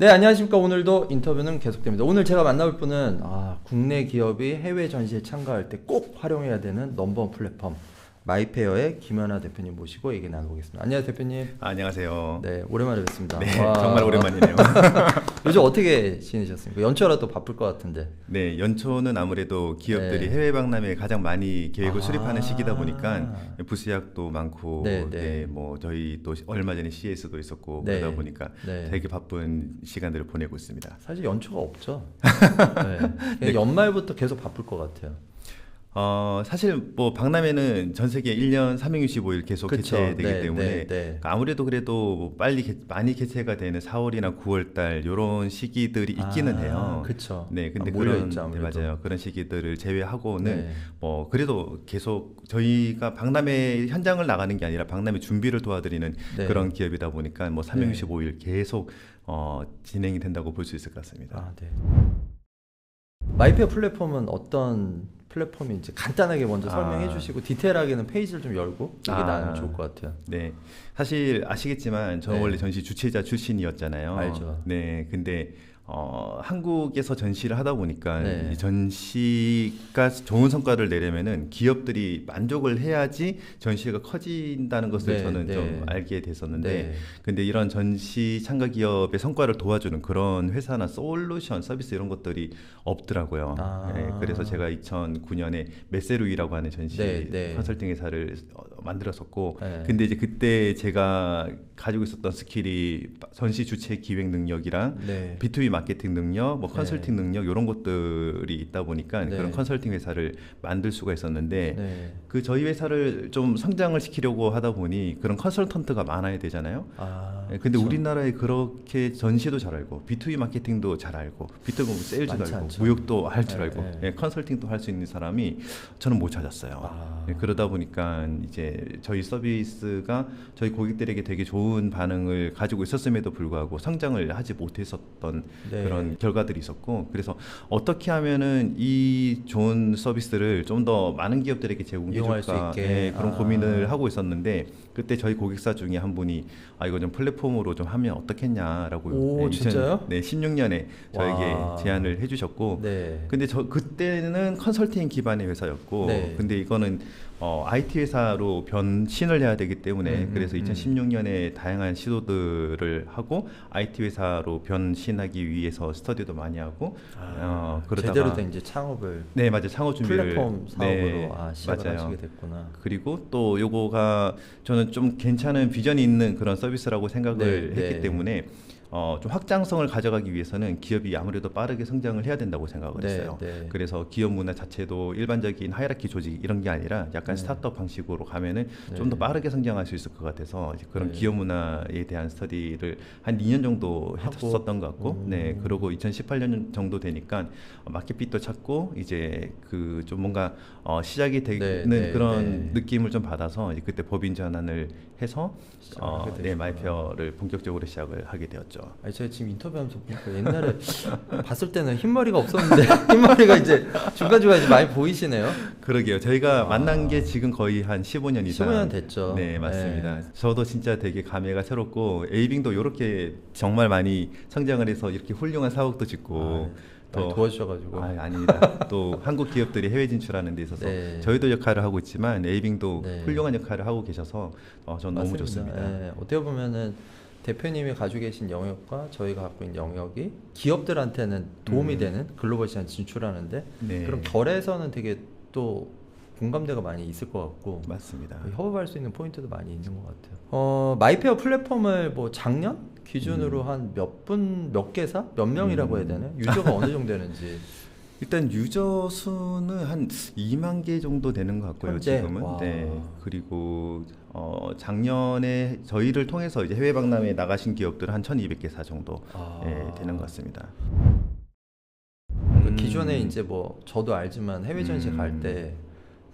네, 안녕하십니까. 오늘도 인터뷰는 계속됩니다. 오늘 제가 만나볼 분은 아, 국내 기업이 해외 전시에 참가할 때 꼭 활용해야 되는 넘버원 플랫폼 마이페어의 김연아 대표님 모시고 얘기 나눠보겠습니다. 안녕하세요, 대표님. 아, 안녕하세요. 네, 오랜만에 뵙습니다. 네, 와. 정말 오랜만이네요. 요즘 어떻게 지내셨습니까? 연초라도 바쁠 것 같은데. 네, 연초는 아무래도 기업들이 네. 해외 박람회에 가장 많이 계획을 아. 수립하는 시기다 보니까 부스 예약도 많고, 네, 네, 네. 뭐 저희 또 얼마 전에 CS도 있었고 네. 그러다 보니까 네. 되게 바쁜 시간들을 보내고 있습니다. 사실 연초가 없죠. 네. 네. 연말부터 계속 바쁠 것 같아요. 어, 사실 뭐 박람회는 전 세계 1년 365일 계속 그쵸. 개최되기 네, 때문에 네, 네. 아무래도 그래도 뭐 빨리 개- 많이 개최가 되는 4월이나 9월 달 요런 시기들이 있기는 아, 해요. 그쵸. 네, 근데 아, 그런 있죠, 네. 맞아요. 그런 시기들을 제외하고는 네. 뭐 그래도 계속 저희가 박람회 현장을 나가는 게 아니라 박람회 준비를 도와드리는 네. 그런 기업이다 보니까 뭐 365일 네. 계속 어, 진행이 된다고 볼 수 있을 것 같습니다. 아, 네. 마이페어 플랫폼은 어떤 플랫폼인지 간단하게 먼저 아. 설명해 주시고 디테일하게는 페이지를 좀 열고 얘기 아. 나누면 좋을 것 같아요. 네, 사실 아시겠지만 저는 네. 원래 전시 주최자 출신이었잖아요. 알죠. 네, 근데 어, 한국에서 전시를 하다 보니까 네. 이 전시가 좋은 성과를 내려면은 기업들이 만족을 해야지 전시가 커진다는 것을 네, 저는 네. 좀 알게 됐었는데 네. 근데 이런 전시 참가 기업의 성과를 도와주는 그런 회사나 솔루션 서비스 이런 것들이 없더라고요. 아. 네, 그래서 제가 2009년에 메세루이라고 하는 전시 네, 네. 컨설팅 회사를 어, 만들었었고 네. 근데 이제 그때 제가 가지고 있었던 스킬이 전시 주최 기획 능력이랑 네. B2B 마케팅 능력, 뭐 네. 컨설팅 능력 이런 것들이 있다 보니까 네. 그런 컨설팅 회사를 만들 수가 있었는데 네. 그 저희 회사를 좀 성장을 시키려고 하다 보니 그런 컨설턴트가 많아야 되잖아요. 아. 네, 근데 그쵸. 우리나라에 그렇게 전시도 잘 알고 B2B 마케팅도 잘 알고 B2B 세일즈도 알고 않죠. 무역도 할줄 네, 알고 네. 예, 컨설팅도 할 수 있는 사람이 저는 못 찾았어요. 아. 예, 그러다 보니까 이제 저희 서비스가 저희 고객들에게 되게 좋은 반응을 가지고 있었음에도 불구하고 성장을 하지 못했었던 네. 그런 결과들이 있었고 그래서 어떻게 하면은 이 좋은 서비스를 좀 더 많은 기업들에게 제공해 줄까 있게. 예, 그런 아. 고민을 하고 있었는데 그때 저희 고객사 중에 한 분이 아 이거 좀 플랫폼으로 좀 하면 어떻겠냐라고 오, 예, 진짜요? 네 16년에 저에게 와. 제안을 해주셨고 네. 근데 저 그때는 컨설팅 기반의 회사였고 네. 근데 이거는 어, IT 회사로 변신을 해야 되기 때문에 음, 그래서 음, 음. 2016년에 다양한 시도들을 하고 IT 회사로 변신하기 위해서 스터디도 많이 하고 어, 그러다가 아, 제대로 된 이제 창업을 네 맞아요 창업 준비를 플랫폼 사업으로 네, 아, 시작을 맞아요. 하시게 됐구나. 그리고 또 요거가 저는 좀 괜찮은 비전이 있는 그런 서비스라고 생각을 네, 했기 네. 때문에 어, 좀 확장성을 가져가기 위해서는 기업이 아무래도 빠르게 성장을 해야 된다고 생각을 네, 했어요. 네. 그래서 기업 문화 자체도 일반적인 하이라키 조직 이런 게 아니라 약간 네. 스타트업 방식으로 가면은 네. 좀더 빠르게 성장할 수 있을 것 같아서 이제 그런 네. 기업 문화에 대한 스터디를 한 2년 정도. 했었던 것 같고, 음. 네, 그러고 2018년 정도 되니까 마켓핏도 찾고 이제 그 좀 뭔가 어, 시작이 되는 네, 네, 그런 네. 느낌을 좀 받아서 그때 법인 전환을 해서 어, 네. 마이페어를 본격적으로 시작을 하게 되었죠. 아니 제가 지금 인터뷰하면서 보니까 옛날에 봤을 때는 흰머리가 없었는데 흰머리가 이제 중간중간 이제 많이 보이시네요. 그러게요. 저희가 아. 만난 게 지금 거의 한 15년 이상. 15년 됐죠. 네, 맞습니다. 네. 저도 진짜 되게 감회가 새롭고 에이빙도 이렇게 정말 많이 성장을 해서 이렇게 훌륭한 사업도 짓고 아, 많이 도와주셔가지고. 아, 아닙니다. 또 한국 기업들이 해외 진출하는 데 있어서 네. 저희도 역할을 하고 있지만 에이빙도 네. 훌륭한 역할을 하고 계셔서 어, 전 너무 맞습니다. 좋습니다. 예, 어떻게 보면은 대표님이 가지고 계신 영역과 저희가 갖고 있는 영역이 기업들한테는 도움이 음. 되는 글로벌 시장 진출하는데 네. 그럼 결에서는 되게 또 공감대가 많이 있을 것 같고 맞습니다. 협업할 수 있는 포인트도 많이 있는 것 같아요. 어, 마이페어 플랫폼을 뭐 작년 기준으로 한몇 분 몇 개사 몇 명이라고 해야 음. 되나요? 유저가 어느 정도 되는지. 일단 유저 수는 한 2만 개 정도 되는 것 같고요. 현재? 지금은. 와. 네. 그리고 어, 작년에 저희를 통해서 이제 해외 박람회에 나가신 기업들은 한 1,200개사 정도 아. 예, 되는 것 같습니다. 그 음. 기존에 이제 뭐 저도 알지만 해외 전시 음. 갈때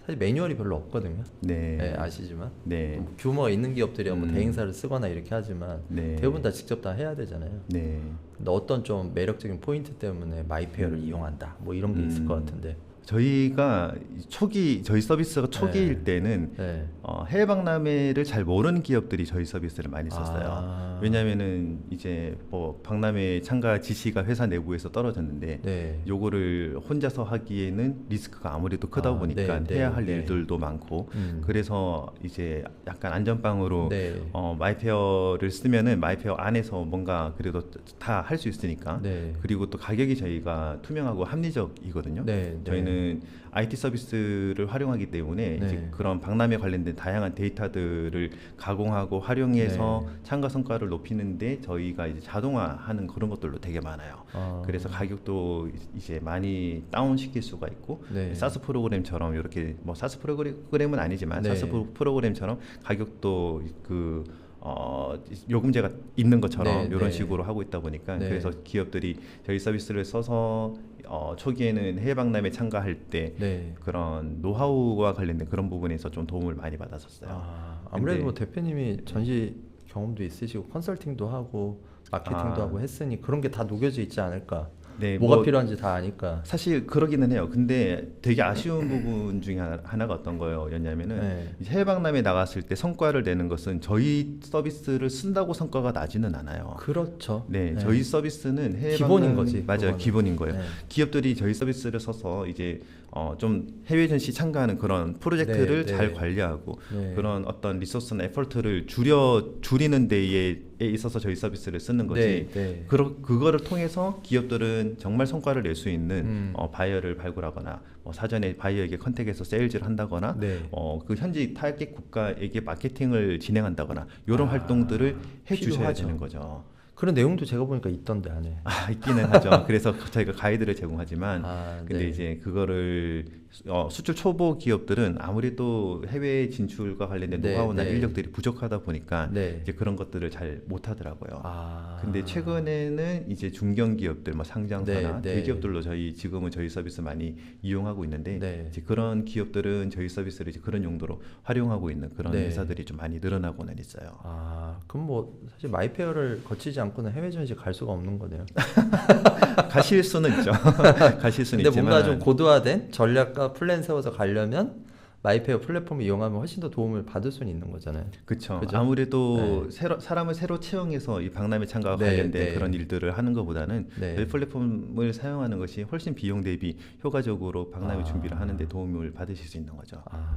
사실 매뉴얼이 별로 없거든요. 네. 네, 아시지만 네. 뭐 규모가 있는 기업들이야 뭐 음. 대행사를 쓰거나 이렇게 하지만 네. 대부분 다 직접 다 해야 되잖아요. 네. 근데 어떤 좀 매력적인 포인트 때문에 마이페어를 음. 이용한다 뭐 이런 게 있을 것 음. 같은데 저희가 초기 저희 서비스가 초기일 때는 네. 어, 해외 박람회를 잘 모르는 기업들이 저희 서비스를 많이 썼어요. 아. 왜냐하면은 이제 뭐 박람회 참가 지시가 회사 내부에서 떨어졌는데 네. 요거를 혼자서 하기에는 리스크가 아무래도 크다 아, 보니까 네, 해야 네, 할 네. 일들도 많고 음. 그래서 이제 약간 안전빵으로 네. 어, 마이페어를 쓰면은 마이페어 안에서 뭔가 그래도 다 할 수 있으니까 네. 그리고 또 가격이 저희가 투명하고 합리적이거든요. 네, 네. 저희는 IT 서비스를 활용하기 때문에 네. 이제 그런 박람회 관련된 다양한 데이터들을 가공하고 활용해서 네. 참가 성과를 높이는데 저희가 이제 자동화하는 그런 것들도 되게 많아요. 아. 그래서 가격도 이제 많이 다운 시킬 수가 있고 네. 사스 프로그램처럼 이렇게 뭐 사스 프로그램은 아니지만 네. 사스 프로- 프로그램처럼 가격도 그 어, 요금제가 있는 것처럼 네, 이런 네. 식으로 하고 있다 보니까 네. 그래서 기업들이 저희 서비스를 써서 어, 초기에는 해외 박람회 참가할 때 네. 그런 노하우와 관련된 그런 부분에서 좀 도움을 많이 받았었어요. 아, 아무래도 근데- 뭐 대표님이 전시 경험도 있으시고 컨설팅도 하고 마케팅도 아. 하고 했으니 그런 게 다 녹여져 있지 않을까. 네, 뭐가 뭐 필요한지 다 아니까. 사실 그러기는 해요. 근데 되게 아쉬운 부분 중에 하나- 하나가 어떤 거였냐면은 네. 해외 박람회 나갔을 때 성과를 내는 것은 저희 서비스를 쓴다고 성과가 나지는 않아요. 그렇죠. 네, 저희 서비스는 해외 기본인 거지, 맞아요, 그거는. 기본인 거예요. 네. 기업들이 저희 서비스를 써서 이제 어, 좀 해외 전시 참가하는 그런 프로젝트를 네, 잘 네. 관리하고 네. 그런 어떤 리소스나 에포트를 줄여 줄이는 데에 있어서 저희 서비스를 쓰는 거지. 네, 네. 그러, 그거를 통해서 기업들은 정말 성과를 낼 수 있는 음. 어, 바이어를 발굴하거나 뭐 사전에 바이어에게 컨택해서 세일즈를 한다거나 네. 어, 그 현지 타겟 국가에게 마케팅을 진행한다거나 이런 아, 활동들을 해 주셔야 필요하죠. 되는 거죠. 그런 내용도 제가 보니까 있던데 안에. 아, 있기는 하죠. 그래서 저희가 가이드를 제공하지만 아, 근데 네. 이제 그거를 어, 수출 초보 기업들은 아무래도 해외 진출과 관련된 네, 노하우나 네. 인력들이 부족하다 보니까 네. 이제 그런 것들을 잘 못하더라고요. 아. 근데 최근에는 이제 중견 기업들, 뭐 상장사나 네, 네. 대기업들로 저희 지금은 저희 서비스 많이 이용하고 있는데 네. 이제 그런 기업들은 저희 서비스를 이제 그런 용도로 활용하고 있는 그런 네. 회사들이 좀 많이 늘어나고는 있어요. 아, 그럼 뭐 사실 마이페어를 거치지 않고는 해외 전시 갈 수가 없는 거네요. 가실 수는 있죠. 가실 수는 근데 있지만 뭔가 좀 고도화된 전략과 플랜 세워서 가려면 마이페어 플랫폼을 이용하면 훨씬 더 도움을 받을 수는 있는 거잖아요. 그렇죠. 아무래도 새로, 사람을 새로 채용해서 이 박람회 참가와 네, 관련된 네. 그런 일들을 하는 것보다는 네. 저희 플랫폼을 사용하는 것이 훨씬 비용 대비 효과적으로 박람회 아. 준비를 하는데 도움을 받으실 수 있는 거죠. 아.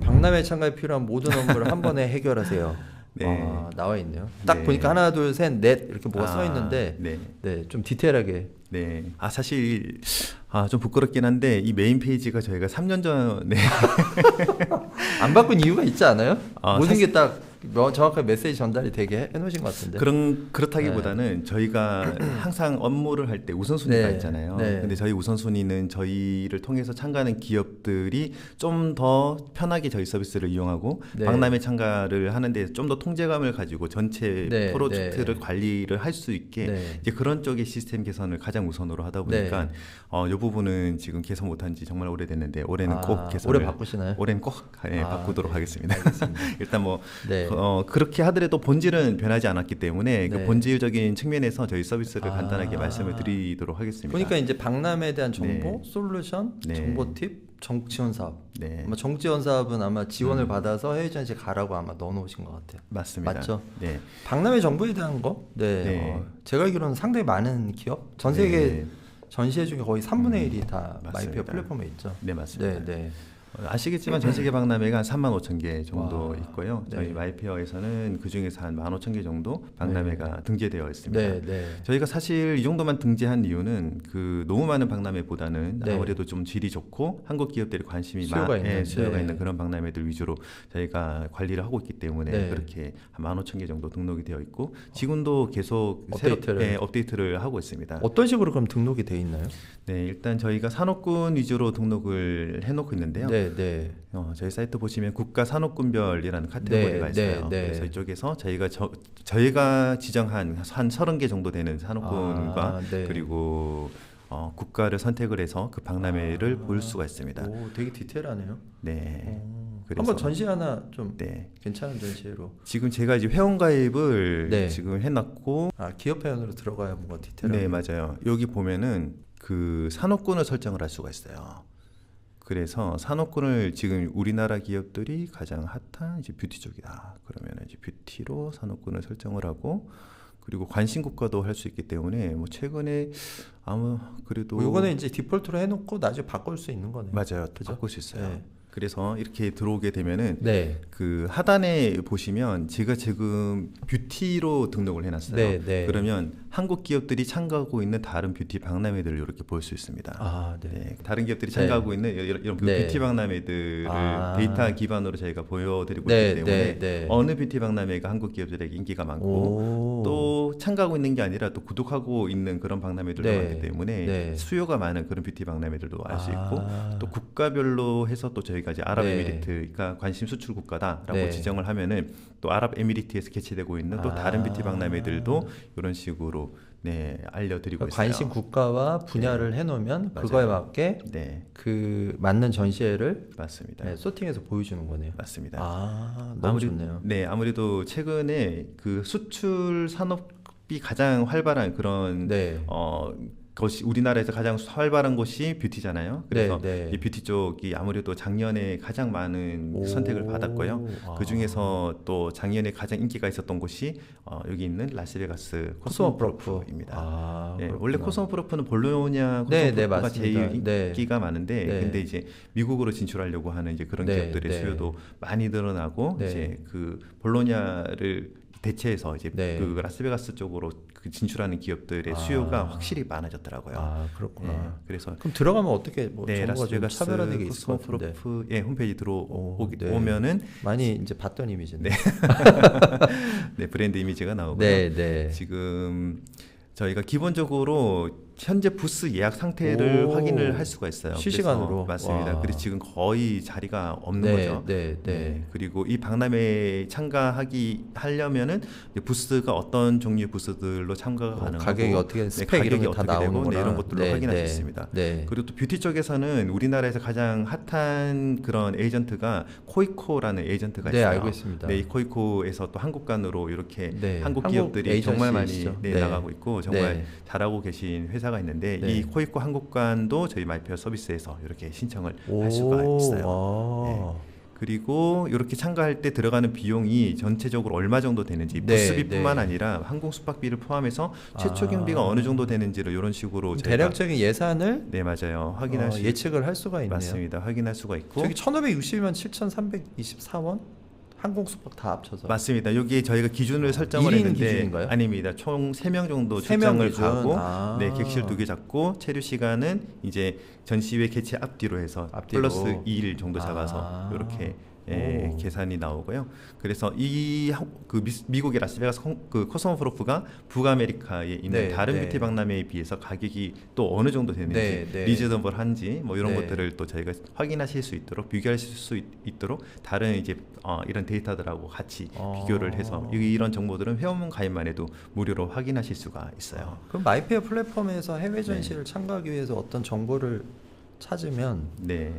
박람회 참가에 필요한 모든 업무를 한 번에 해결하세요. 네. 아, 나와 있네요. 딱 네. 보니까 하나, 둘, 셋, 넷 이렇게 뭐가 써 아, 있는데 네. 네, 좀 디테일하게 네. 아 사실 아 좀 부끄럽긴 한데 이 메인 페이지가 저희가 3년 전에 안 바꾼 이유가 있지 않아요? 아, 모든 게 딱 정확하게 메시지 전달이 되게 해놓으신 것 같은데. 그런 그렇다기보다는 저희가 항상 업무를 할 때 우선순위가 네. 있잖아요. 네. 근데 저희 우선순위는 저희를 통해서 참가하는 기업들이 좀 더 편하게 저희 서비스를 이용하고 네. 박람회 참가를 하는데 좀 더 통제감을 가지고 전체 네, 프로젝트를 네. 관리를 할 수 있게 네. 이제 그런 쪽의 시스템 개선을 가장 우선으로 하다 보니까 네. 어, 이 부분은 지금 개선 못한 지 정말 오래됐는데 올해는 아, 꼭 개선을 올해 바꾸시나요? 올해는 꼭 예, 아, 바꾸도록 네. 하겠습니다. 일단 뭐 네. 어, 그렇게 하더라도 본질은 변하지 않았기 때문에 그 네. 본질적인 측면에서 저희 서비스를 아. 간단하게 말씀을 드리도록 하겠습니다. 보니까 이제 박람회에 대한 정보, 네. 솔루션, 네. 정보 팁, 정지원 사업. 네, 아마 정지원 사업은 아마 지원을 음. 받아서 해외 전시 가라고 아마 넣어놓으신 것 같아요. 맞습니다. 맞죠? 네. 박람회 정보에 대한 거, 네, 네. 어, 제가 알기로는 상당히 많은 기업, 전 세계 네, 전시회 중에 거의 3분의 1이 다 맞습니다. 마이페어 플랫폼에 있죠. 네 맞습니다. 네, 네. 어, 아시겠지만 전 세계 박람회가 한 3만 5천 개 정도 와, 있고요. 저희 네. 마이페어에서는 그 중에서 한 1만 5천 개 정도 박람회가 등재되어 있습니다. 네, 네. 저희가 사실 이 정도만 등재한 이유는 그 너무 많은 박람회보다는 네. 아무래도 좀 질이 좋고 한국 기업들이 관심이 수요가 많, 있는, 예, 수요가 네. 있는 그런 박람회들 위주로 저희가 관리를 하고 있기 때문에 네. 그렇게 한 15,000개 정도 등록이 되어 있고 지금도 계속 업데이트를. 새로, 예, 업데이트를 하고 있습니다. 어떤 식으로 그럼 등록이 돼 있나요? 네, 일단 저희가 산업군 위주로 등록을 해놓고 있는데요. 네, 네. 어, 저희 사이트 보시면 국가 산업군별이라는 카테고리가 네, 있어요. 네, 네. 그래서 이쪽에서 저희가 저, 저희가 지정한 한 30개 정도 되는 산업군과 아, 네. 그리고 어, 국가를 선택을 해서 그 박람회를 아. 볼 수가 있습니다. 오, 되게 디테일하네요. 네. 어, 그래서- 한번 전시 하나 좀 네. 괜찮은 전시회로. 지금 제가 이제 회원 가입을 네. 지금 해놨고 아, 기업 회원으로 들어가야 뭔가 디테일하게. 네 맞아요. 여기 보면은 그 산업군을 설정을 할 수가 있어요. 그래서 산업군을 지금 우리나라 기업들이 가장 핫한 이제 뷰티 쪽이다. 그러면 이제 뷰티로 산업군을 설정을 하고 그리고 관심 국가도 할 수 있기 때문에 뭐 최근에 아마 그래도 뭐 이거는 이제 디폴트로 해놓고 나중에 바꿀 수 있는 거네요. 맞아요. 그죠? 바꿀 수 있어요. 네. 그래서 이렇게 들어오게 되면은 네. 그 하단에 보시면 제가 지금 뷰티로 등록을 해놨어요. 네, 네. 그러면 한국 기업들이 참가하고 있는 다른 뷰티 박람회들을 이렇게 볼 수 있습니다. 아, 네. 네, 다른 기업들이 네. 참가하고 있는 이런, 이런 그 네. 뷰티 박람회들을 아. 데이터 기반으로 저희가 보여드리고 네, 있기 때문에 네, 네. 어느 뷰티 박람회가 한국 기업들에게 인기가 많고 오. 또 참가하고 있는 게 아니라 또 구독하고 있는 그런 박람회들도 네. 많기 때문에 네. 수요가 많은 그런 뷰티 박람회들도 알 수 있고 아. 또 국가별로 해서 또 저희가 이제 아랍에미리트가 네. 관심 수출 국가다라고 네. 지정을 하면은 또 아랍에미리트에서 개최되고 있는 또 아. 다른 뷰티 박람회들도 이런 식으로 네 알려드리고 그러니까 있어요. 관심 국가와 분야를 해놓으면 맞아요. 그거에 맞게 네 그 맞는 전시회를 맞습니다. 네, 소팅해서 보여주는 거네요. 맞습니다. 아, 너무 아무리- 좋네요. 네 아무래도 최근에 그 수출 산업 이 가장 활발한 그런 네. 어 것이 우리나라에서 가장 활발한 곳이 뷰티잖아요. 그래서 네, 네. 이 뷰티 쪽이 아무래도 작년에 가장 많은 오. 선택을 받았고요. 아. 그 중에서 또 작년에 가장 인기가 있었던 곳이 어, 여기 있는 라스베가스 코스모 코스모프로프입니다. 아, 네. 원래 코스모프로프는 볼로냐 네, 네, 코스모프로프가. 제일 네. 인기가 많은데 네. 근데 이제 미국으로 진출하려고 하는 이제 그런 네, 기업들의 네. 수요도 많이 늘어나고 네. 이제 그 볼로냐를 대체해서 이제 네. 그 라스베가스 쪽으로 그 진출하는 기업들의 아. 수요가 확실히 많아졌더라고요. 아, 그렇구나. 네, 그래서 그럼 들어가면 어떻게 뭐 네, 라스베가스 차별화되게 있을 것 같은데 코스모프로프의 홈페이지 들어오기 네. 많이 이제 봤던 이미지네. 네, 브랜드 이미지가 나오고요. 네, 네. 지금 저희가 기본적으로 현재 부스 예약 상태를 오. 확인을 할 수가 있어요. 실시간으로? 맞습니다. 와. 그래서 지금 거의 자리가 없는 네, 거죠. 네, 네. 그리고 이 박람회에 참가하기 하려면은 부스가 어떤 종류의 부스들로 참가가 뭐 가능하고 가격이 어떻게 스펙 가격이 이런 게다 어떻게 되고. 네, 이런 것들로 네, 확인할 네. 수 있습니다. 네. 그리고 또 뷰티 쪽에서는 우리나라에서 가장 핫한 그런 에이전트가 코이코라는 에이전트가 네, 있어요. 알고 있습니다. 네, 이 코이코에서 또 한국간으로 이렇게 네, 한국 기업들이 정말 많이. 네, 네. 나가고 있고 정말 네. 잘하고 계신 회사 가 있는데 네. 이 코이코 한국관도 저희 마이페어 서비스에서 이렇게 신청을 오, 할 수가 있어요. 아. 그리고 이렇게 참가할 때 들어가는 비용이 전체적으로 얼마 정도 되는지 네, 부스비뿐만 네. 아니라 항공 숙박비를 포함해서 최초 아. 경비가 어느 정도 되는지를 이런 식으로 대략적인 예산을 네 맞아요 확인할 어, 수 예측을 할 수가 있네요. 맞습니다 확인할 수가 있고 저기 1,560만 7,324원 항공 숙박 다 합쳐서. 맞습니다 여기에 저희가 기준을 설정을 일인 했는데 기준인가요? 아닙니다 총 3명 정도 출장을 기준? 가고 아. 네 객실 두개 잡고 체류 시간은 이제 전시회 개최 앞뒤로 해서 앞뒤로. 플러스 2일 정도 잡아서 아. 이렇게 예, 오. 계산이 나오고요. 그래서 이 그 미국의 라스베가스 콩- 그 코스모프로프가 북아메리카에 있는 네, 다른 네. 뷰티 박람회에 비해서 가격이 또 어느 정도 되는지 네, 네. 리즈너블한지 뭐 이런 네. 것들을 또 저희가 확인하실 수 있도록 비교하실 수 있, 도록 다른 이제 어, 이런 데이터들하고 같이 어. 비교를 해서 이- 이런 정보들은 회원문 가입만 해도 무료로 확인하실 수가 있어요. 그럼 마이페어 플랫폼에서 해외 네. 전시를 참가하기 위해서 어떤 정보를 찾으면 네,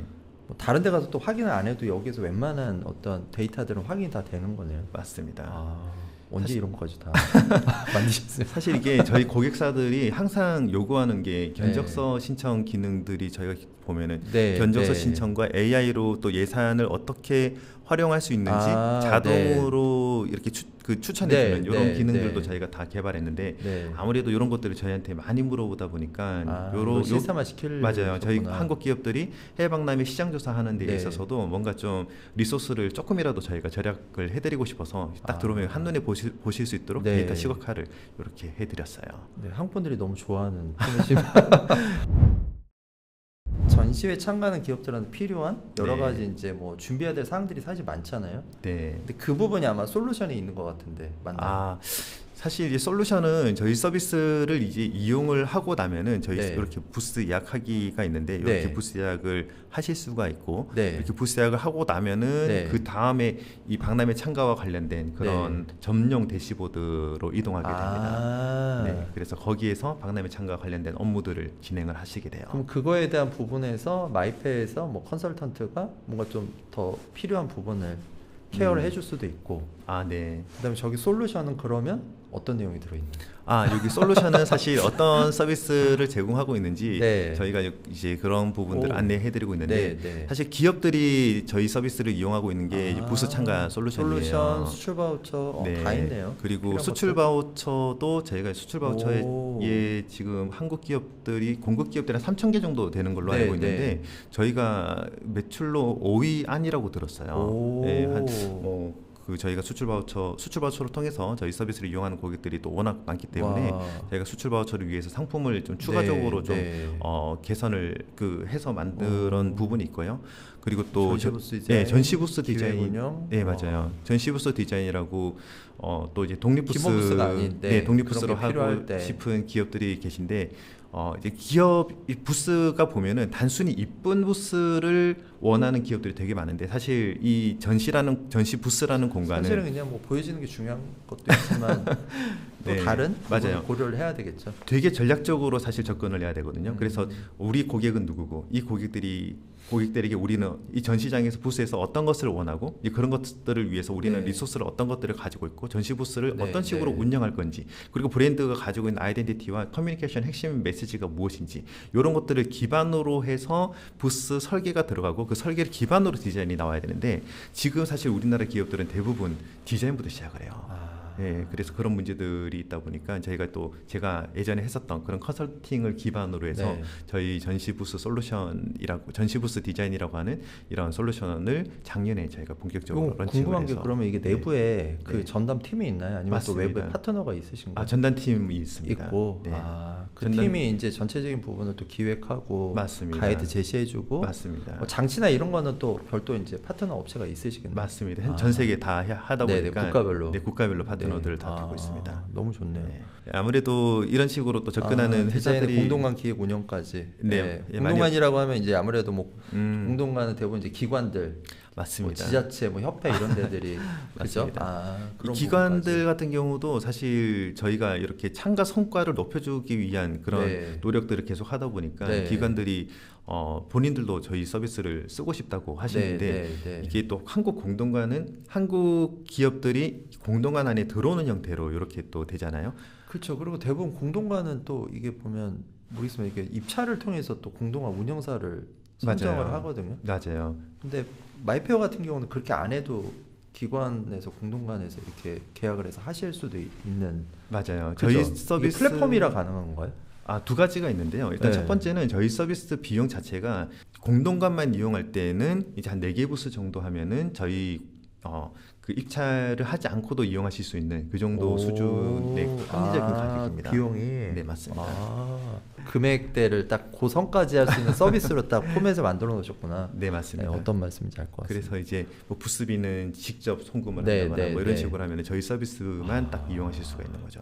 뭐 다른 데 가서 또 확인을 안 해도 여기서 웬만한 어떤 데이터들은 확인이 다 되는 거네요. 맞습니다. 아, 언제 사실- 이런 거지 다 만드셨어요? 사실 이게 저희 고객사들이 항상 요구하는 게 네. 견적서 신청 기능들이 저희가 보면은 네, 견적서 네. 신청과 AI로 또 예산을 어떻게 활용할 수 있는지 아, 자동으로 이렇게 추, 그 추천해주는 네, 이런 네, 기능들도 네. 저희가 다 개발했는데 네. 아무래도 이런 것들을 저희한테 많이 물어보다 보니까 아, 요런 시스템화 시킬 맞아요. 저희. 한국 기업들이 해외 박람회 시장 조사하는 데 네. 있어서도 뭔가 좀 리소스를 조금이라도 저희가 절약을 해드리고 싶어서 딱 아. 들어오면 한눈에 보실, 보실 수 있도록 네. 데이터 시각화를 이렇게 해드렸어요. 네, 한국 분들이 너무 좋아하는. 전시회 참가하는 기업들한테 필요한 여러 네. 가지 이제 뭐 준비해야 될 사항들이 사실 많잖아요. 네. 근데 그 부분이 아마 솔루션이 있는 것 같은데 맞나요? 아 사실 이제 솔루션은 저희 서비스를 이제 이용을 하고 나면은 저희 네. 이렇게 부스 예약하기가 있는데 이렇게 네. 부스 예약을 하실 수가 있고 네. 이렇게 부스 예약을 하고 나면은 네. 그 다음에 이 박람회 참가와 관련된 그런 점용 대시보드로 이동하게 됩니다. 아, 네, 그래서 거기에서 박람회 참가 관련된 업무들을 진행을 하시게 돼요. 그럼 그거에 대한 부분에서 마이페에서 뭐 컨설턴트가 뭔가 좀 더 필요한 부분을 케어를 음. 해줄 수도 있고 아, 네. 그다음에 저기 솔루션은 그러면 어떤 내용이 들어있나요? 아 여기 솔루션은 사실 어떤 서비스를 제공하고 있는지 네. 저희가 이제 그런 부분들 오. 안내해드리고 있는데 네, 네. 사실 기업들이 저희 서비스를 이용하고 있는 게 아, 부스 참가 솔루션이에요. 솔루션, 수출 바우처 어, 다 있네요. 그리고 수출 것들. 바우처도 저희가 수출 바우처에 오. 예, 지금 한국 기업들이 공급 기업들이 한 3천 개 정도 되는 걸로 네, 알고 있는데 네. 저희가 매출로 5위 안이라고 들었어요. 오. 예, 한 뭐 그 저희가 수출 바우처 수출 바우처를 통해서 저희 서비스를 이용하는 고객들이 또 워낙 많기 때문에 와. 저희가 수출 바우처를 위해서 상품을 좀 추가적으로 네, 좀 네. 어, 개선을 그 해서 만드는 오. 부분이 있고요. 그리고 또 전시 저- 부스 네, 디자인, 전시 부스 기획 디자인 운영? 네 와. 맞아요. 전시 부스 디자인이라고 어, 또 이제 독립 부스 기본 부스가 아닌데 네, 독립 그런 부스로 게 필요할 하고 때. 싶은 기업들이 계신데 어, 이제 기업 이 부스가 보면은 단순히 이쁜 부스를 원하는 기업들이 되게 많은데 사실 이 전시라는 전시 부스라는 공간은 사실은 그냥 뭐 보여지는 게 중요한 것도 있지만 또 네, 다른 맞아요. 고려를 해야 되겠죠. 되게 전략적으로 사실 접근을 해야 되거든요. 음. 그래서 우리 고객은 누구고 이 고객들이 고객들에게 우리는 이 전시장에서 부스에서 어떤 것을 원하고 이 그런 것들을 위해서 우리는 네. 리소스를 어떤 것들을 가지고 있고 전시 부스를 네, 어떤 식으로 네. 운영할 건지 그리고 브랜드가 가지고 있는 아이덴티티와 커뮤니케이션 핵심 메시지가 무엇인지 이런 것들을 기반으로 해서 부스 설계가 들어가고 그 설계를 기반으로 디자인이 나와야 되는데 지금 사실 우리나라 기업들은 대부분 디자인부터 시작을 해요. 아, 예, 그래서 그런 문제들이 있다 보니까 저희가 또 제가 예전에 했었던 그런 컨설팅을 기반으로 해서 네. 저희 전시 부스 솔루션이라고 전시 부스 디자인이라고 하는 이런 솔루션을 작년에 저희가 본격적으로 이거 런칭을 궁금한 게 해서 그러면 이게 네. 내부에 그 네. 전담 팀이 있나요? 아니면 또 맞습니다. 외부에 파트너가 있으신가요? 아 전담 팀이 있습니다. 있고 네. 아, 그 전담- 팀이 이제 전체적인 부분을 또 기획하고 맞습니다. 가이드 제시해주고 맞습니다. 뭐 장치나 이런 거는 또 별도 이제 파트너 업체가 있으시겠네요. 맞습니다. 아. 전 세계 다 해- 하다 네네, 보니까 국가별로. 네, 국가별로 파트 너들을 네. 다 두고 아, 있습니다. 너무 좋네요. 네. 아무래도 이런 식으로 또 접근하는 아, 회사들이 공동관 기획 운영까지. 네, 예, 많이- 공동관이라고 하면 이제 아무래도 뭐 음, 공동관은 대부분 이제 기관들, 뭐 맞습니다. 지자체, 뭐 협회 이런 데들이 그죠? 맞습니다. 아, 기관들 부분까지. 같은 경우도 사실 저희가 이렇게 참가 성과를 높여주기 위한 그런 네. 노력들을 계속 하다 보니까 네. 기관들이 어, 본인들도 저희 서비스를 쓰고 싶다고 하시는데 네, 네, 네. 이게 또 한국 공동관은 한국 기업들이 공동관 안에 들어오는 형태로 이렇게 또 되잖아요. 그렇죠. 그리고 대부분 공동관은 또 이게 보면 모르겠으면 이게 입찰을 통해서 또 공동관 운영사를 선정을 맞아요. 하거든요. 맞아요. 근데 마이페어 같은 경우는 그렇게 안 해도 기관에서 공동관에서 이렇게 계약을 해서 하실 수도 있- 있는 맞아요. 그죠? 저희 서비스 플랫폼이라 가능한 건가요? 아, 두 가지가 있는데요. 일단 네. 첫 번째는 저희 서비스 비용 자체가 공동관만 이용할 때는 이제 한 4개 부스 정도 하면은 저희 어, 그 입찰을 하지 않고도 이용하실 수 있는 그 정도 오. 수준의 합리적인 아, 가격입니다. 비용이 네, 맞습니다. 아, 금액대를 딱 고성까지 할 수 있는 서비스로 딱 포맷을 만들어 놓으셨구나. 네, 네, 맞습니다. 어떤 말씀인지 알 것 같습니다. 그래서 이제 뭐 부스비는 직접 송금을 네, 한다거나 네, 뭐 이런 네. 식으로 하면 저희 서비스만 딱 아. 이용하실 수가 있는 거죠.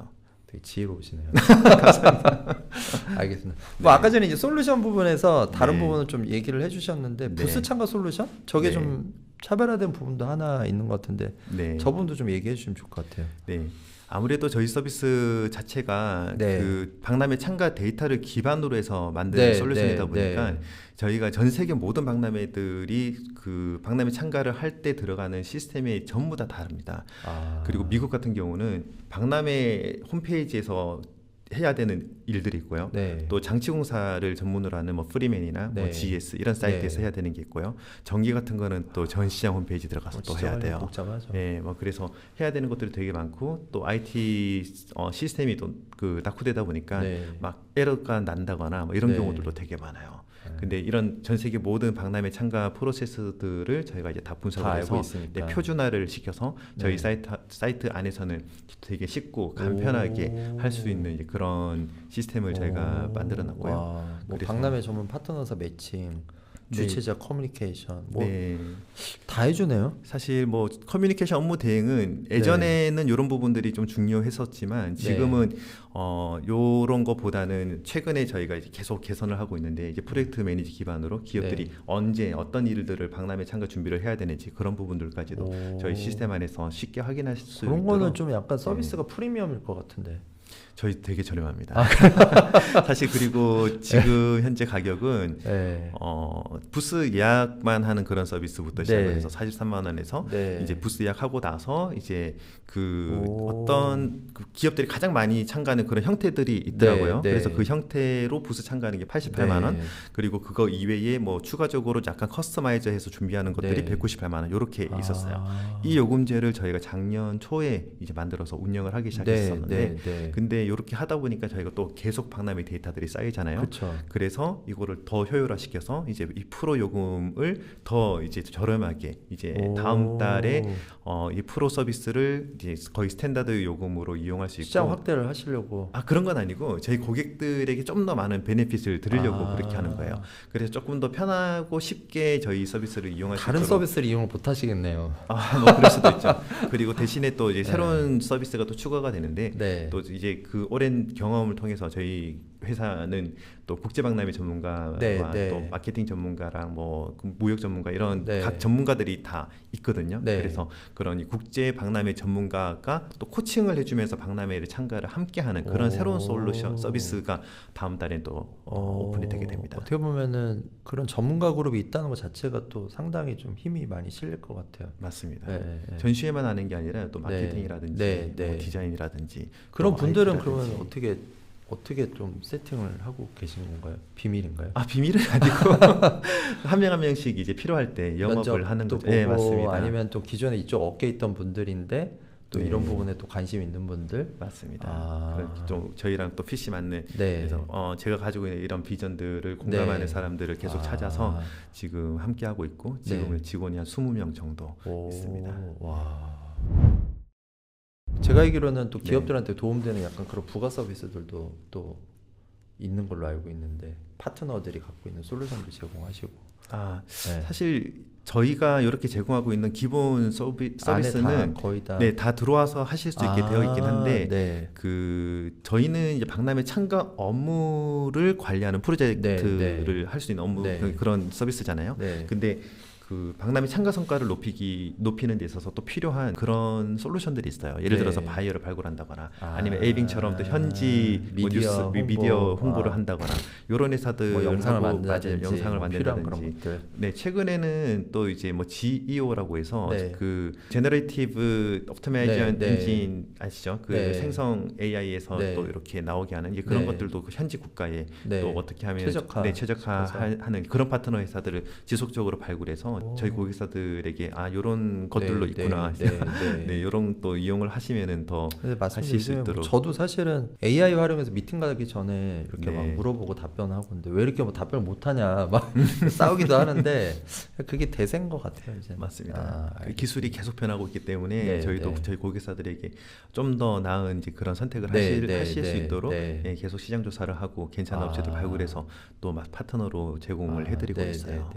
되게 지혜로우시네요. 감사합니다. 알겠습니다. 뭐 네. 아까 전에 이제 솔루션 부분에서 다른 네. 부분을 좀 얘기를 해주셨는데 네. 부스 참가 솔루션? 저게 네. 좀 차별화된 부분도 하나 있는 것 같은데 네. 저분도 좀 얘기해 주시면 좋을 것 같아요. 네. 아무래도 저희 서비스 자체가 네. 그 박람회 참가 데이터를 기반으로 해서 만든 네, 솔루션이다 네, 보니까 네. 저희가 전 세계 모든 박람회들이 그 박람회 참가를 할 때 들어가는 시스템이 전부 다 다릅니다. 아. 그리고 미국 같은 경우는 박람회 홈페이지에서 해야 되는 일들이 있고요. 네. 또 장치공사를 전문으로 하는 뭐 프리맨이나 뭐 네. GS 이런 사이트에서 네. 해야 되는 게 있고요. 전기 같은 거는 또 전시장 홈페이지 들어가서 어, 또 해야 돼요. 복잡하죠. 네, 뭐 그래서 해야 되는 것들이 되게 많고 또 IT 어, 시스템이 또 그 낙후되다 보니까 네. 막 에러가 난다거나 뭐 이런 네. 경우들도 되게 많아요. 네. 근데 이런 전 세계 모든 박람회 참가 프로세스들을 저희가 이제 다 분석을 해서. 네, 표준화를 시켜서 저희 네. 사이트 사이트 안에서는 되게 쉽고 간편하게 오. 할수 있는 이제 그런 시스템을 저희가 오, 만들어 놨고요. 와, 뭐 박람회 전문 파트너사 매칭, 네. 주최자 커뮤니케이션 뭐다 네. 해주네요. 사실 뭐 커뮤니케이션 업무 대행은 네. 예전에는 이런 부분들이 좀 중요했었지만 지금은 어 요런 거보다는 최근에 저희가 이제 계속 개선을 하고 있는데 이제 프로젝트 매니지 기반으로 기업들이 네. 언제 어떤 일들을 박람회 참가 준비를 해야 되는지 그런 부분들까지도 오. 저희 시스템 안에서 쉽게 확인할 수 그런 있도록 거는 좀 약간 서비스가 프리미엄일 것 같은데. 저희 되게 저렴합니다. 아, 사실 그리고 지금 현재 가격은 네. 어, 부스 예약만 하는 그런 서비스부터 시작을 네. 해서 43만 원에서 네. 이제 부스 예약하고 나서 이제 그 오. 어떤 그 기업들이 가장 많이 참가하는 그런 형태들이 있더라고요. 네, 네. 그래서 그 형태로 부스 참가하는 게 88만 원, 네. 그리고 그거 이외에 뭐 추가적으로 약간 커스터마이즈해서 준비하는 것들이 네. 198만 원 이렇게 있었어요. 아. 이 요금제를 저희가 작년 초에 이제 만들어서 운영을 하기 시작했었는데. 근데 이렇게 하다 보니까 저희가 또 계속 박람회 데이터들이 쌓이잖아요. 그렇죠. 그래서 이거를 더 효율화시켜서 이제 이 프로 요금을 더 이제 저렴하게 이제 오. 다음 달에 어, 이 프로 서비스를 이제 거의 스탠다드 요금으로 이용할 수 있고 시장 확대를 하시려고 아 그런 건 아니고 저희 고객들에게 좀 더 많은 베네핏을 드리려고 아. 그렇게 하는 거예요. 그래서 조금 더 편하고 쉽게 저희 서비스를 이용할 수 다른 있도록 서비스를 이용을 못 하시겠네요. 아, 뭐 그럴 수도 있죠. 그리고 대신에 또 이제 새로운 서비스가 또 추가가 되는데 네. 또 이제 그 오랜 경험을 통해서 저희 회사는 또 국제 박람회 전문가와 네, 네. 또 마케팅 전문가랑 뭐그 무역 전문가 이런 네. 각 전문가들이 다 있거든요. 네. 그래서 그런 이 국제 박람회 전문가가 또 코칭을 해주면서 박람회를 참가를 함께하는 그런 오. 새로운 솔루션 서비스가 다음 달에 또 어, 오픈이 되게 됩니다. 어떻게 보면은 그런 전문가 그룹이 있다는 것 자체가 또 상당히 좀 힘이 많이 실릴 것 같아요. 맞습니다. 네, 네. 전시회만 하는 게 아니라 또 네. 마케팅이라든지 네, 뭐 네. 디자인이라든지 그런 또 분들은 IT라든지. 그러면 어떻게 어떻게 좀 세팅을 하고 계신 건가요? 비밀인가요? 아 비밀은 아니고 한 명 한 명씩 이제 필요할 때 영업을 하는 거죠. 네 맞습니다. 아니면 또 기존에 이쪽 업계에 있던 분들인데 또 네. 이런 부분에 또 관심 있는 분들. 맞습니다. 아. 좀 저희랑 또 PC 맞는 네. 그래서 어, 제가 가지고 있는 이런 비전들을 공감하는 네. 사람들을 계속 아. 찾아서 지금 함께 하고 있고 지금은 네. 직원이 한 20명 정도 오, 있습니다. 와. 제가 알기로는 또 네. 기업들한테 도움되는 약간 그런 부가 서비스들도 또 있는 걸로 알고 있는데 파트너들이 갖고 있는 솔루션도 제공하시고 아 네. 사실 저희가 이렇게 제공하고 있는 기본 서비, 안에 다 서비스는 거의 다 네, 다 들어와서 하실 수 있게 아, 되어 있긴 한데 네. 그 저희는 이제 박람회 참가 업무를 관리하는 프로젝트를 할수 있는 업무 네. 그- 그런 서비스잖아요. 네. 근데 그 박람회 참가 성과를 높이기 높이는 데 있어서 또 필요한 그런 솔루션들이 있어요. 예를 네. 들어서 바이어를 발굴한다거나 아. 아, 니면 에이빙처럼 또 현지 뭐 미디어 뉴스 홍보. 미디어 홍보를 아. 한다거나 이런 회사들 뭐 영상을 만든다든지. 영상을 뭐 만든다든지 것들. 네, 최근에는 또 이제 뭐 GEO라고 해서 네. 그 제너레이티브 옵티마이전 네, 네. 엔진 아시죠? 그 네. 생성 AI에서 네. 또 이렇게 나오게 하는 그런 네. 것들도 그 현지 국가에 네. 또 어떻게 하면 최적화 네. 최적화하는 그런 파트너 회사들을 지속적으로 발굴해서 오. 저희 고객사들에게 아 이런 것들로 네, 있구나. 네, 네, 네. 네, 이런 또 이용을 하시면은 더 근데 맞습니다. 하실 수 있도록. 저도 사실은 AI 활용해서 미팅 가기 전에 이렇게 막 네. 물어보고 답변하고 있는데 왜 이렇게 뭐 답변을 못하냐 막 싸우기도 하는데 그게 대세인 것 같아요 이제. 맞습니다. 아, 그. 기술이 계속 변하고 있기 때문에 네, 저희도 네. 저희 고객사들에게 좀 더 나은 이제 그런 선택을 네, 하실, 네, 하실 수 네, 있도록 네. 예, 계속 시장 조사를 하고 괜찮은 아. 업체들 발굴해서 또막 파트너로 제공을 아, 해드리고 네, 있어요.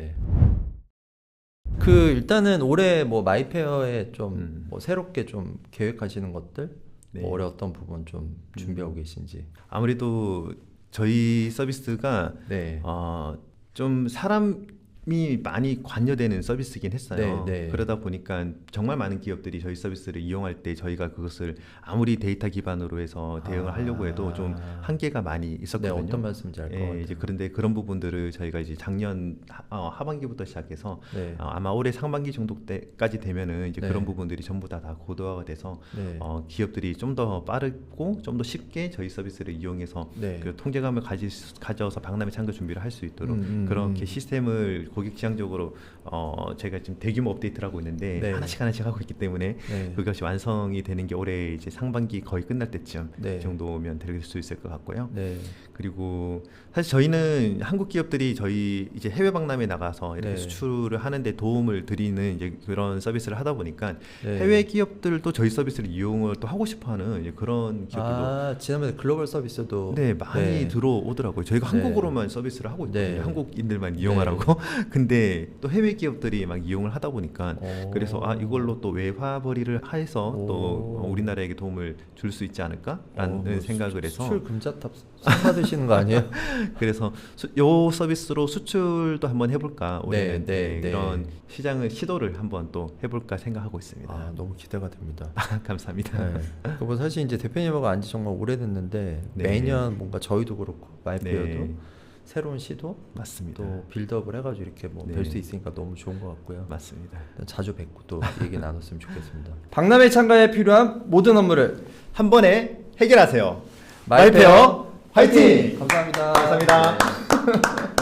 그 일단은 올해 뭐 마이페어에 좀 음. 뭐 새롭게 좀 계획하시는 것들, 네. 뭐 올해 어떤 부분 좀 준비하고 음. 계신지. 아무래도 저희 서비스가 네. 어, 좀 사람 이 많이 관여되는 서비스이긴 했어요. 네, 네. 그러다 보니까 정말 많은 기업들이 저희 서비스를 이용할 때 저희가 그것을 아무리 데이터 기반으로 해서 대응을 하려고 해도 좀 아. 한계가 많이 네, 있었거든요. 어떤 말씀인지 알것 예, 같아요. 이제 그런데 그런 부분들을 저희가 이제 작년 하, 어, 하반기부터 시작해서 네. 어, 아마 올해 상반기 정도 때까지 되면은 이제 네. 그런 부분들이 전부 다, 다 고도화가 돼서 네. 어, 기업들이 좀 더 빠르고 좀 더 쉽게 저희 서비스를 이용해서 네. 그 통제감을 가지, 가져서 박람회 참가 준비를 할 수 있도록 음, 음, 그렇게 음. 시스템을 고객 지향적으로 어, 제가 지금 대규모 업데이트를 하고 있는데 네. 하나씩 하나씩 하고 있기 때문에 네. 그것이 완성이 되는 게 올해 이제 상반기 거의 끝날 때쯤 네. 정도면 될 수 있을 것 같고요. 네. 그리고 사실 저희는 한국 기업들이 저희 이제 해외 박람회 나가서 이렇게 네. 수출을 하는데 도움을 드리는 이제 그런 서비스를 하다 보니까 네. 해외 기업들도 저희 서비스를 이용을 또 하고 싶어하는 그런 기업들도 아, 지난번에 글로벌 서비스도 네 많이 네. 들어오더라고요. 저희가 네. 한국으로만 서비스를 하고 있거든요. 네. 한국인들만 이용하라고. 근데 또 해외 기업들이 막 이용을 하다 보니까 오. 그래서 아 이걸로 또 외화 벌이를 해서 오. 또 우리나라에게 도움을 줄 수 있지 않을까라는 어, 뭐 생각을 수- 해서 수출 금자탑 상 받으시는 거 아니에요? 그래서 수, 요 서비스로 수출도 한번 해볼까 올해는 네, 네, 네. 이런 시장을 시도를 한번 또 해볼까 생각하고 있습니다. 아 너무 기대가 됩니다. 감사합니다. 네. 그뭐 사실 이제 대표님하고 안지 정말 오래됐는데 네. 매년 뭔가 저희도 그렇고 네. 새로운 시도 맞습니다. 또 빌드업을 해가지고 이렇게 뭐 네. 뵐수 있으니까 너무 좋은 것 같고요. 맞습니다. 자주 뵙고 또 얘기 나눴으면 좋겠습니다. 박람회 참가에 필요한 모든 업무를 한 번에 해결하세요. 마이페어 화이팅! 감사합니다. 감사합니다. 네.